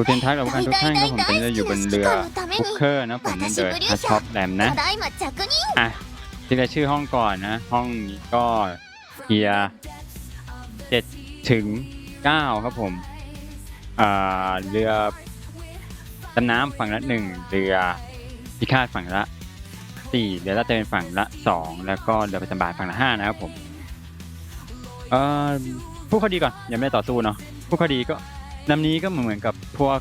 คุณเทนทักและผู้การทุกท่านครับผมตอนนี้อยู่บนเรือบุกเคอร์นะผมเดินฮัทช็อปแดมนะอะที่ได้ชื่อห้องก่อนนะ ห้องนี้ก็เกียร์เจ็ดถึงเก้าครับผมอ่าเรือดำน้ำฝั่งละหนึ่งเรือพิฆาตฝั่งละสี่เรือลาดตระเวนฝั่งละสองแล้วก็เรือประจำบานฝั่งละห้านะครับผมเอ่อผู้คดีก่อนยังไม่ได้ต่อสู้เนาะผู้คดีก็ ลำนี้ก็เหมือนกับพวก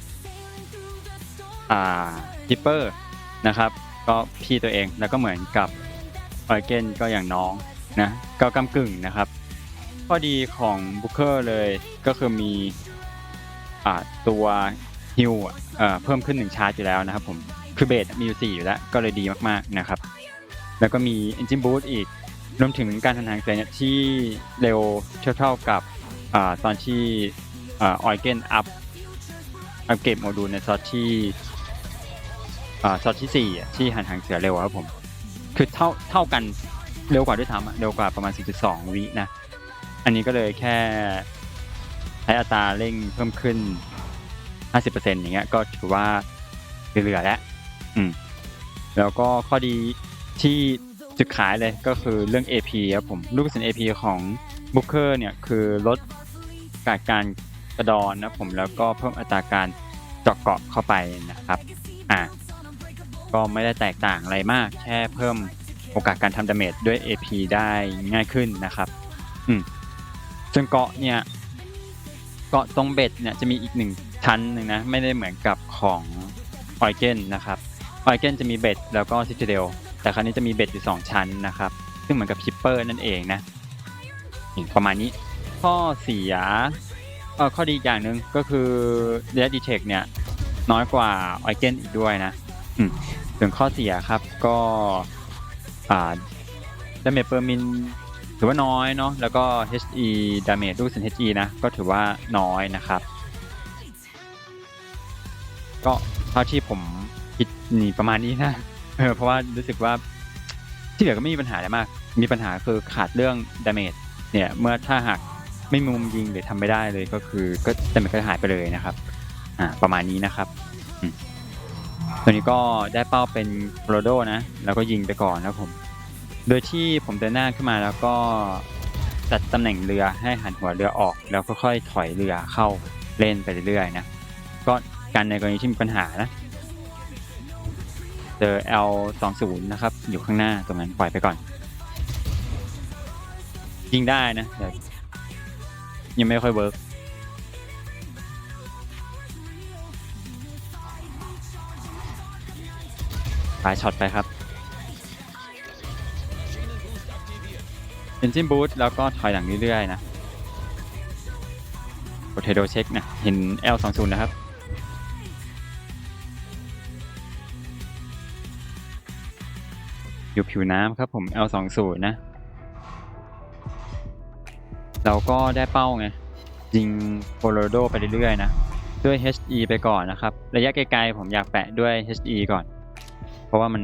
อ่าฮิปเปอร์นะครับ ก็พี่ตัวเองแล้วก็เหมือนกับออยเกนก็อย่างน้องนะก็กำกึ่งนะครับ ข้อดีของบุคเคอร์เลยก็คือมีอ่าตัวฮิวเอ่อเพิ่มขึ้นหนึ่งชาร์จอยู่แล้วนะครับผมคือเบสมีอยู่สี่อยู่แล้วก็เลยดีมากๆนะครับ แล้วก็มี Engine Boost อีกรวมถึงการทันทางเซนเนี่ยที่เร็วเท่าๆกับอ่าตอนที่ ออยเกนอัพอัพเกรดโมดูลในซอสที่อ่าช็อตที่สี่ที่หันหางเสือเร็วครับผม คือเท่าเท่ากันเร็วกว่าด้วยซ้ำเร็วกว่าประมาณ 4.2 วินะ อันนี้ก็เลยแค่ใช้อัตราเร่งเพิ่มขึ้น 50%อย่างเงี้ยก็ถือว่าเหลือแล้วอืมแล้วก็ข้อดีที่จุดขายเลยก็คือเรื่อง AP ครับผม ลูกกระสุน AP ของ Booker เนี่ย คือลดการการ กระดอนนะผมแล้วก็เพิ่มอัตราการเจาะเกาะเข้าไปนะครับอ่าก็ไม่ได้แตกต่างอะไรมาก แค่เพิ่มโอกาสการทำดาเมจด้วย AP ได้ง่ายขึ้นนะครับอืมส่วนเกาะเนี่ยเกาะตรงเบ็ดเนี่ยจะมีอีกหนึ่งชั้นหนึ่งนะไม่ได้เหมือนกับของออยเกนนะครับออยเกนจะมีเบ็ดแล้วก็ซิตเดลแต่ครั้นี้จะมีเบ็ดอยู่สองชั้นนะครับ ซึ่งเหมือนกับชิปเปอร์นั่นเองนะประมาณนี้ข้อเสีย เออข้อดีอย่างหนึ่งก็คือเด d ดีเทคเนี่ย น้อยกว่าออเกนอีกด้วยนะอืมส่วนข้อเสียครับก็อ่าดาเมจเปอร์มินถือว่าน้อยเนาะแล้วก็ HE ดาเมจลูกสิน HE นะ ก็ถือว่าน้อยนะครับ ก็เท่าที่ผมคิดนี่ประมาณนี้นะเออเพราะว่ารู้สึกว่าที่เหลือก็ไม่มีปัญหาอะไรมาก มีปัญหาคือขาดเรื่องดาเมจเนี่ย เมื่อถ้าหาก ไม่มีมุมยิงหรือทำไม่ได้เลยก็คือก็ดาเมจก็หายไปเลยนะครับอ่าประมาณนี้นะครับตัวนี้ก็ได้เป้าเป็นโรโดนะแล้วก็ยิงไปก่อนนะผม โดยที่ผมเดินหน้าขึ้นมาแล้วก็จัดตำแหน่งเรือให้หันหัวเรือออก แล้วก็ค่อยถอยเรือเข้าเล่นไปเรื่อยๆนะก็การในกรณีที่มีปัญหานะเจอ L20 นะครับ อยู่ข้างหน้าตรงนั้นปล่อยไปก่อน ยิงได้นะแต่ยั ยังไม่ค่อยเวิร์กปลายช็อตไปครับเป็นจิมบูทแล้วก็ถอยหลังเรื่อยๆนะโ o เทโดเช็คนะเห็น L20 นะครับอยู่ผิวน้ำครับผม L20 นะ เราก็ได้เป้าไง ยิงโ o โ o โดไปเรื่อยๆนะ ด้วย HE ไปก่อนนะครับ ระยะไกลๆผมอยากแปะด้วย HE ก่อน เพราะว่ามัน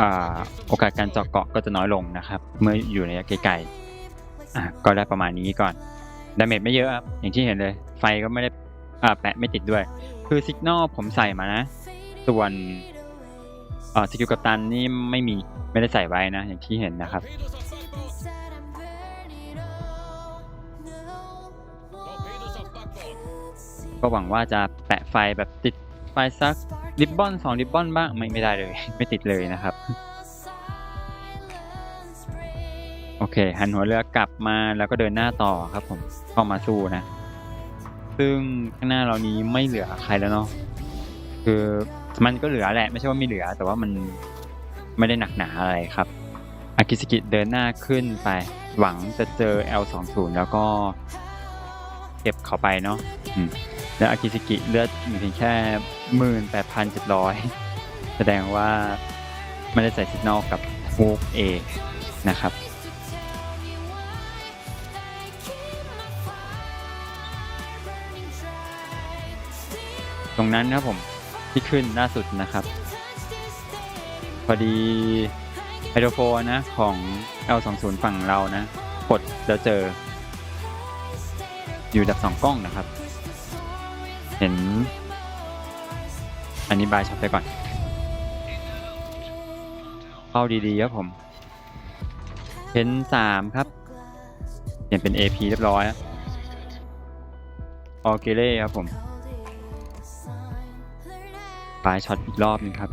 อโอกาสการเจาะเกาะก็จะน้อยลงนะครับ เมื่ออยู่ในระยะไกลๆก็ได้ประมาณนี้ก่อนดาเมจไม่เยอะครับอย่างที่เห็นเลย ไฟก็ไม่ได้แปะไม่ติดด้วย คือสิกนอลผมใส่มานะ ส่วนสกิลกัปตันนี่ไม่มีไม่ได้ใส่ไว้นะ อย่างที่เห็นนะครับ ก็หวังว่าจะแปะไฟแบบติดไฟสักริบบอนสองริบบอนบ้างไม่ไม่ได้เลย ไม่ติดเลยนะครับ โอเค หันหัวเรือกลับมาแล้วก็เดินหน้าต่อครับผมเข้ามาสู้นะ ซึ่งข้างหน้าเรานี้ไม่เหลือใครแล้วเนาะคือมันก็เหลือแหละ ไม่ใช่ว่าไม่เหลือ แต่ว่ามันไม่ได้หนักหนาอะไรครับอากิสกิเดินหน้าขึ้นไป หวังจะเจอ L20 แล้วก็เก็บเขาไปเนาะ แล้วอากิสกิเลือดมีเพียงแค่หมื่นแปดพันเจ็ดร้อยแสดงว่าไม่ได้ใส่สิกนอลกับฟูกเอนะครับตรงนั้นนะครับผมที่ขึ้นล่าสุดนะครับ พอดีไฮโดรโฟนนะของ L20 ฝั่งเรานะ กดแล้วเจอ อยู่ดับสองกล้องนะครับ เห็น อันนี้บายช็อตไปก่อน เข้าดี ๆ ครับผมเห็นสามครับ เปลี่ยนเป็น AP เรียบร้อยออเกเล่ครับผมปลายช็อตอีกรอบหนึงครับ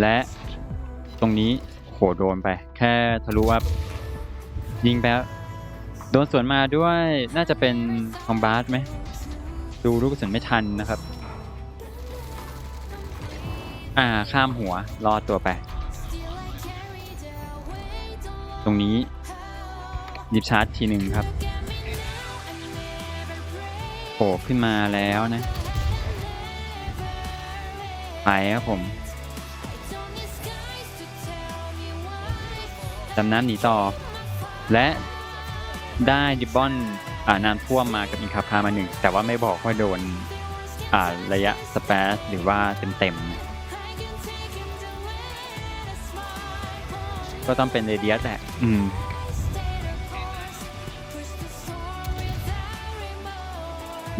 และตรงนี้โหโดนไป แค่ทะลุว่ายิงไปโดนสวนมาด้วยน่าจะเป็นคอมบาสไหม ดูลูกกระสุนไม่ทันนะครับ อ่าข้ามหัวรอดตัวไป ตรงนี้หยิบชาร์จทีหนึ่งครับโผล่ขึ้นมาแล้วนะ ไปครับผมดำน้ำหนีต่อ และ ได้ดิบบอนอ่าน้ำท่วมมากับอินคาพามาหนึ่งแต่ว่าไม่บอกว่าโดนอ่าระยะสเปซหรือว่าเต็มๆก็ต้องเป็นเรเดียสแหละอืม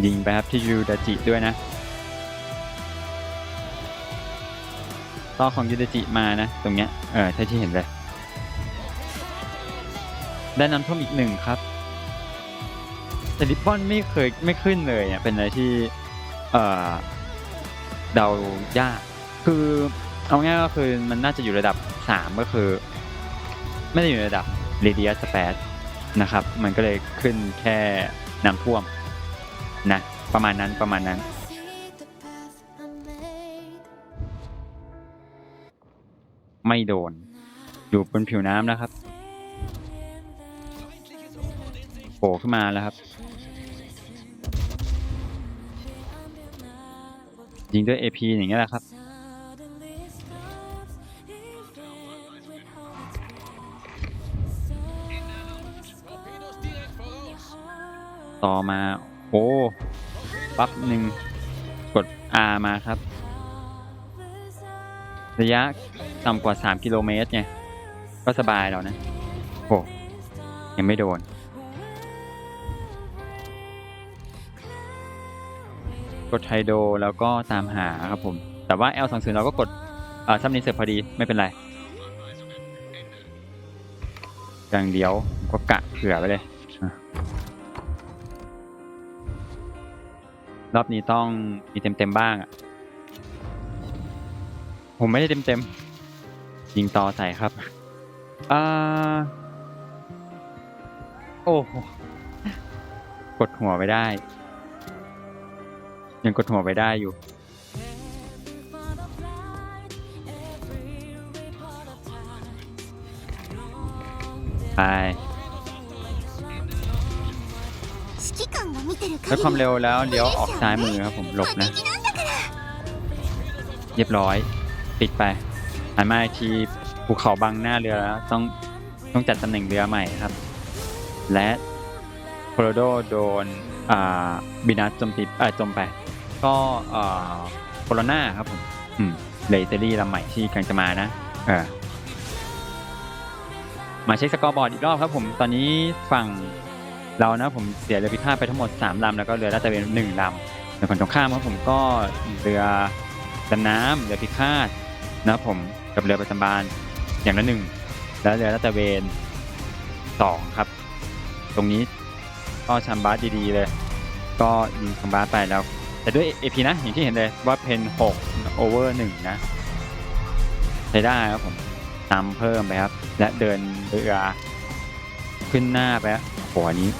ยิงไปครับที่ยูดาจิด้วยนะต่อของยูดาจิมานะ ตรงเนี้ยเออใช่ที่เห็นเลย ได้น้ำท่วมอีกหนึ่งครับ แต่ริบบอนไม่เคยไม่ขึ้นเลยเนี่ยเป็นอะไรที่เอ่อเดายาก คือเอาง่ายก็คือมันน่าจะอยู่ระดับสามก็คือ ไม่ได้อยู่ระดับเรเดียสเปซนะครับ มันก็เลยขึ้นแค่น้ำท่วมนะประมาณนั้นประมาณนั้นไม่โดน อยู่บนผิวน้ำนะครับ โผล่ขึ้นมาแล้วครับ ยิงด้วย AP อย่างเงี้ยแหละครับ ต่อมาโอ้ปั๊บหนึ่งกด R มาครับ ระยะต่ำกว่า 3 กิโลเมตรไงก็สบายแล้วนะ โอ้ยังไม่โดน ดไทโดแล้วก็ตามหาครับผม แต่ว่า L20 เราก็กดอ่อซับนี้เสร็จพอดีไม่เป็นไรอย่างเดียวก็กะเผื่อไปเลยอรอบนี้ต้องมีเต็มๆบ้างอะ ผมไม่ได้เต็มๆยิงต่อใส่ครับอ่าโอ้โหกดหัวไปได้ ยังกดหัวไปได้อยู่ ไป ลดความเร็วแล้วเลี้ยวออกซ้ายมือครับผมหลบนะ เรียบร้อย ปิดไปหันมาอีกทีภูเขาบังหน้าเรือแล้วต้องต้องจัดตำแหน่งเรือใหม่ครับ และโคโลโดโดนบินัสจมติดอ่าจมไป ก็อ่าโคโรนาครับผมอืมเลเตอรี่ลำใหม่ที่กำลังจะมานะเออมาเช็คสกอร์บอร์ดอีกรอบครับผมตอนนี้ฝั่งเรานะผมเสียเรือพิฆาตไปทั้งหมด 3 ลำ แล้วก็เรือลาดตระเวนหนึ่งลำในฝั่งตรงข้ามครับผมก็เรือดำน้ำเรือพิฆาตนะครับผมกับเรือประจำบานอย่างละหนึ่งแล้วเรือลาดตระเวนสองครับ ตรงนี้ก็ชัมบาสดีๆเลย ก็ยิงชัมบาสไปแล้ว แต่ด้วย AP นะ อย่างที่เห็นเลยว่าเพน6โอเวอร์1นะ ใช้ได้ครับผมตามเพิ่มไปครับ และเดินเรือขึ้นหน้าไปครับโหอันนี้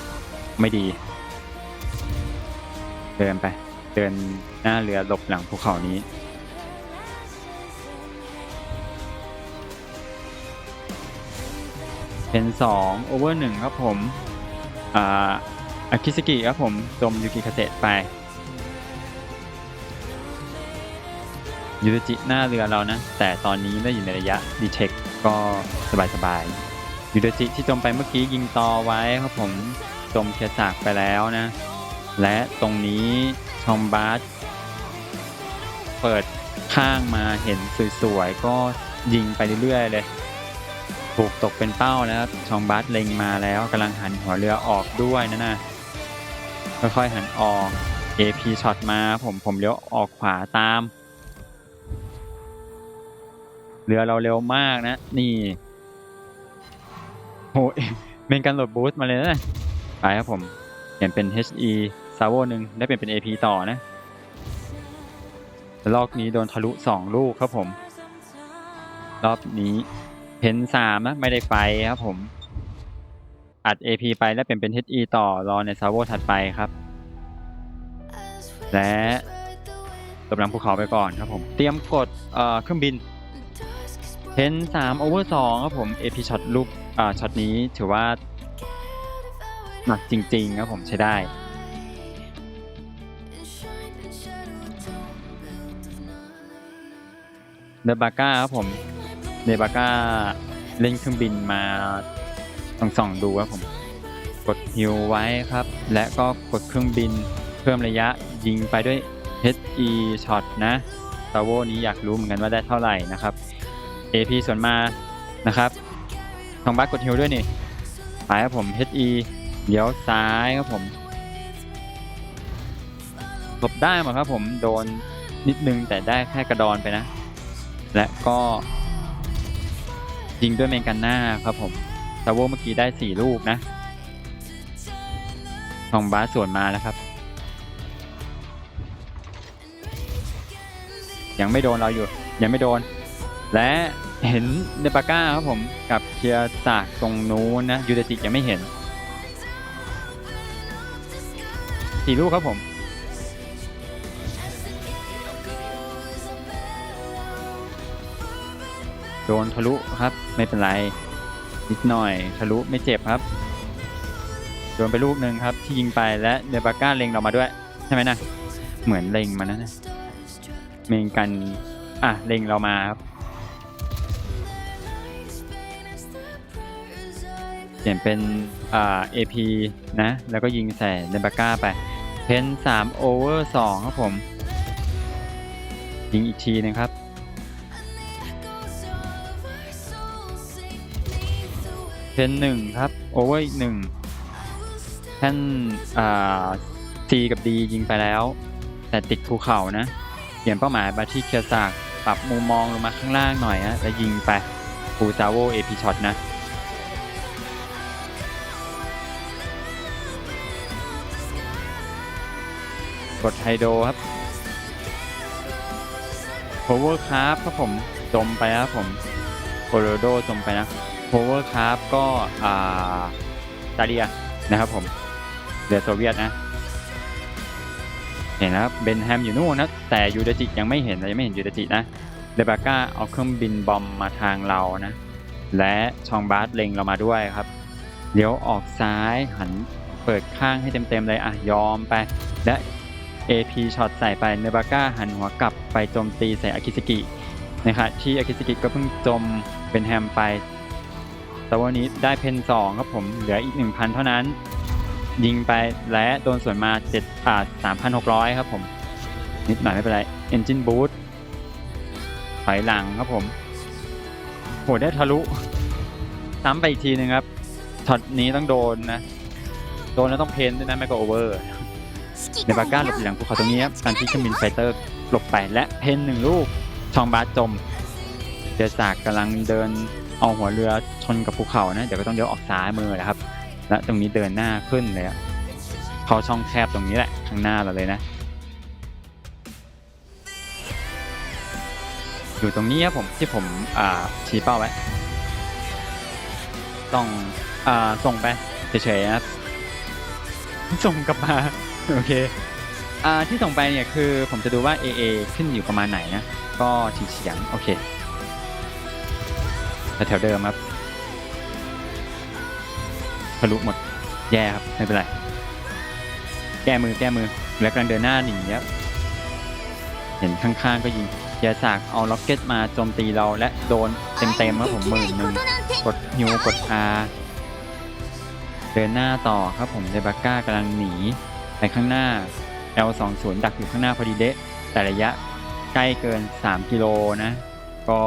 ไม่ดี เดินไป เดินหน้าเรือหลบหลังภูเขานี้เป็นสองโอเวอร์หนึ่งครับผม อ่าอากิสกิครับผมจมยูกิคาเตะไป ยูริจิหน้าเรือเรานะ แต่ตอนนี้ได้อยู่ในระยะดีเทคก็สบายๆยูริจิที่จมไปเมื่อกี้ยิงต่อไว้ครับผมจมเคียสากไปแล้วนะ และตรงนี้ชอมบาสเปิดข้างมาเห็นสวยๆ ก็ยิงไปเรื่อยๆเลยถูกตกเป็นเป้าแล้วครับชองบัสเล็งมาแล้วกำลังหันหัวเรือออกด้วยนะนะค่อยๆหันออก AP ช็อตมาผมผมเลี้ยวออกขวาตาม เรือเราเร็วมากนะ นี่โหเมนกันโหลดบูสต์มาเลยนะไปครับผมเปลี่ยนเป็น HE ซาวหนึ่งได้เปลี่ยนเป็น AP ต่อนะรอบนี้โดนทะลุสองลูกครับผม รอบนี้เพนสามนะไม่ได้ไปครับผม อัด AP ไปแล้วเปลี่ยนเป็น HE ต่อรอในซาวถัดไปครับ และตบหลังภูเขาไปก่อนครับผม เตรียมกดเครื่องบิน เพนสามโอเวอร์สองครับผม AP ช็อตลูกอ่าช็อตนี้ถือว่าหนักจริงๆครับผมใช้ได้เดบาก้าครับผมเดบาก้าเล่นเครื่องบินมาส่องสองๆดูครับผม กดฮิวไว้ครับ และก็กดเครื่องบินเพิ่มระยะยิงไปด้วย HE ช็อตนะซาโวนี้อยากรู้เหมือนกันว่าได้เท่าไหร่นะครับ AP ส่วนมานะครับทองบัสกดฮิวด้วยนี่ไปครับผม HE เดี๋ยวซ้ายครับผมหลบได้หมดครับผมโดนนิดนึงแต่ได้แค่กระดอนไปนะ และก็ยิงด้วยเมกันหน้าครับผมซาโวเมื่อกี้ได้ 4 ลูกนะทองบาสส่วนมาแล้วครับ ยังไม่โดนเราอยู่ ยังไม่โดน และเห็นเนปาก้าครับผมกับเคียร์จากตรงนู้นนะยูเดติยังไม่เห็นสี่ลูกครับผม โดนทะลุครับไม่เป็นไร นิดหน่อยทะลุไม่เจ็บครับ โดนไปลูกหนึ่งครับที่ยิงไปและเนปาก้าเล็งเรามาด้วย ใช่ไหมนะ เหมือนเล็งมานะเมงกัน อะเล็งเรามาครับ ลี่ยนเป็นอ่า AP นะ แล้วก็ยิงใส่เนปาก้าไป เพนสามโอเวอร์สองครับผม ยิงอีกทีหนึงครับ เพนหนึ่งครับ โอเวอร์อีกหนึ่งแท่นอ่า C กับ D ยิงไปแล้ว แต่ติดภูเขานะ เปลี่ยนเป้าหมายมาที่เคียร์ซากปรับมุมมองลงมาข้างล่างหน่อยนะแล้วยิงไปฟูซาโวเอพีช็อตนะ ดไฮโดรครับ power craft ครับผมจมไปครับผมโคโรโดจมไปนะ power craft ก็อ่าตาเดียนะครับผมเรือโซเวียตนะเห็นนะครับเบนแฮมอยู่นู่นนะแต่ยูเดจิยังไม่เห็นเรายังไม่เห็นยูเดจินะเดบาก้าเอาเครื่องบินบอมมาทางเรานะ และชองบาสเล็งเรามาด้วยครับเดี๋ยวออกซ้ายหันเปิดข้างให้เต็มๆเลยอะยอมไป และ AP ช็อตใส่ไปเนบาก้าหันหัวกลับไปโจมตีใส่อากิสกินะครับที่อากิสกิก็เพิ่งจมเป็นแฮมไป แต่วันนี้ได้เพนสองครับผมเหลืออีก 1,000 เท่านั้น ยิงไปและโดนส่วนมา7อ่า3,600 ครับผม นิดหน่อยไม่เป็นไร Engine Boost ถอยหลังครับผมโหได้ทะลุซ้ำไปอีกทีหนึ่งครับช็อตนี้ต้องโดนนะ โดนแล้วต้องเพนด้วยนะไม่ก็โอเวอร์ ในบาก้าหลบอยู่หลังภูเขาตรงนี้ครับการที่เครื่องบินไฟเตอร์หลบไปและเพนหนึ่งลูกชองบาสจมเรือจากกำลังเดินเอาหัวเรือชนกับภูเขานะเดี๋ยวก็ต้องเลี้ยวออกซ้ายมือนะครับ และตรงนี้เดินหน้าขึ้นเลยอะเข้าช่องแคบตรงนี้แหละข้างหน้าเราเลยนะอยู่ตรงนี้ครับผมที่ผมอ่าชี้เป้าไว้ต้องอ่าส่งไปเฉยๆนะครับส่งกลับมา โอเคอ่าที่ส่งไปเนี่ยคือผมจะดูว่า AA ขึ้นอยู่ประมาณไหนนะ ก็ฉีเฉียงๆโอเคแถวๆเดิมครับทะลุหมด แย่ครับ ไม่เป็นไร แก้มือแก้มือแล้วกำลังเดินหน้าหนีครับเห็นข้างๆก็ยิงยาสากเอาล็อกเก็ตมาโจมตีเราและโดนเต็มๆครับผมหมื่นหนึ่งกดฮิวกด R เดินหน้าต่อครับผมเดบาก้ากำลังหนี ไปข้างหน้า L20 ดักอยู่ข้างหน้าพอดีเดะแต่ระยะใกล้เกิน 3 กิโลนะ ก็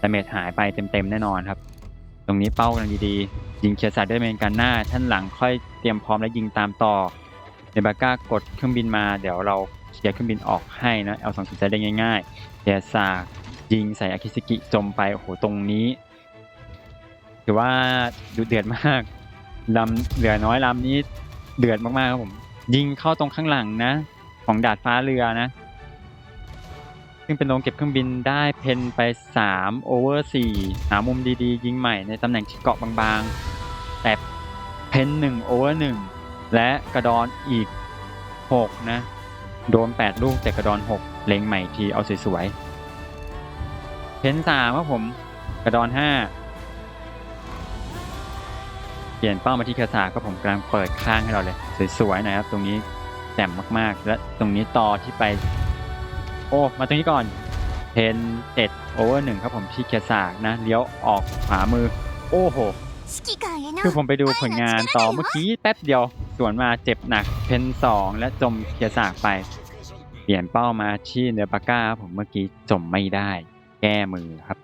ดาเมจหายไปเต็มๆแน่นอนครับ ตรงนี้เป้ากำลังดีๆ ยิงเคียร์สัตว์ด้วยเมนกันหน้าท่านหลังค่อยเตรียมพร้อมและยิงตามต่อเดบาก้ากดเครื่องบินมาเดี๋ยวเราเคลียร์เครื่องบินออกให้นะเอาสองสนใจได้ง่ายๆเทียซากยิงใส่อากิสกิจมไปโอ้โหตรงนี้ถือว่าดูเดือดมากลำเหลือน้อยลำนี้เดือดมากๆครับผม ยิงเข้าตรงข้างหลังนะ ของดาดฟ้าเรือนะ ซึ่งเป็นโรงเก็บเครื่องบินได้เพนไป3โอเวอร์4หามุมดีๆ ยิงใหม่ในตำแหน่งที่เกาะบางๆ แต่เพน1โอเวอร์1และกระดอนอีก 6 นะ โดน 8 ลูกแต่กระดอน 6 เล็งใหม่ทีเอาสวยๆเพน3ครับผม กระดอน 5 ลี่ยนเป้ามาที่คาถาก็ผมกำลังเปิดข้างให้เราเลย สวยๆนะครับ ตรงนี้แจ่มมากๆ และตรงนี้ต่อที่ไป โอ้มาตรงนี้ก่อนเพนเจ็ดโอเวอร์หนึ่งครับผมที่คาถานะเลี้ยวออกขวามือ โอ้โหคือผมไปดูผลงานต่อเมื่อกี้แป๊บเดียวสวนมาเจ็บหนักเพนสองและจมเคียสากไป เปลี่ยนเป้ามาที่เนปาก้าผมเมื่อกี้จมไม่ได้ แก้มือครับ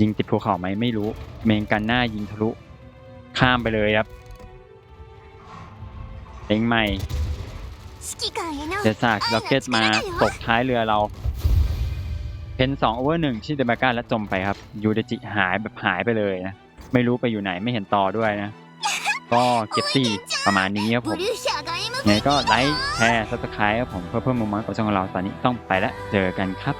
ยิงติดภูเขาไหมไม่รู้ เมงกันหน้ายิงทะลุ ข้ามไปเลยครับเล็งใหม่เดซากล็อกเก็ตมาตกท้ายเรือเรา เพนสองโอเวอร์หนึ่งที่เดบาก้าและจมไปครับ ยูเดจิหายแบบหายไปเลยนะ ไม่รู้ไปอยู่ไหนไม่เห็นต่อด้วยนะ ก็เก็บสีประมาณนี้ครับผมไงก็ไลค์แชร์ซับสไครต์ครับผมเพื่อเพิ่มมุมมองกับช่องเราตอนนี้ต้องไปแล้วเจอกันครับ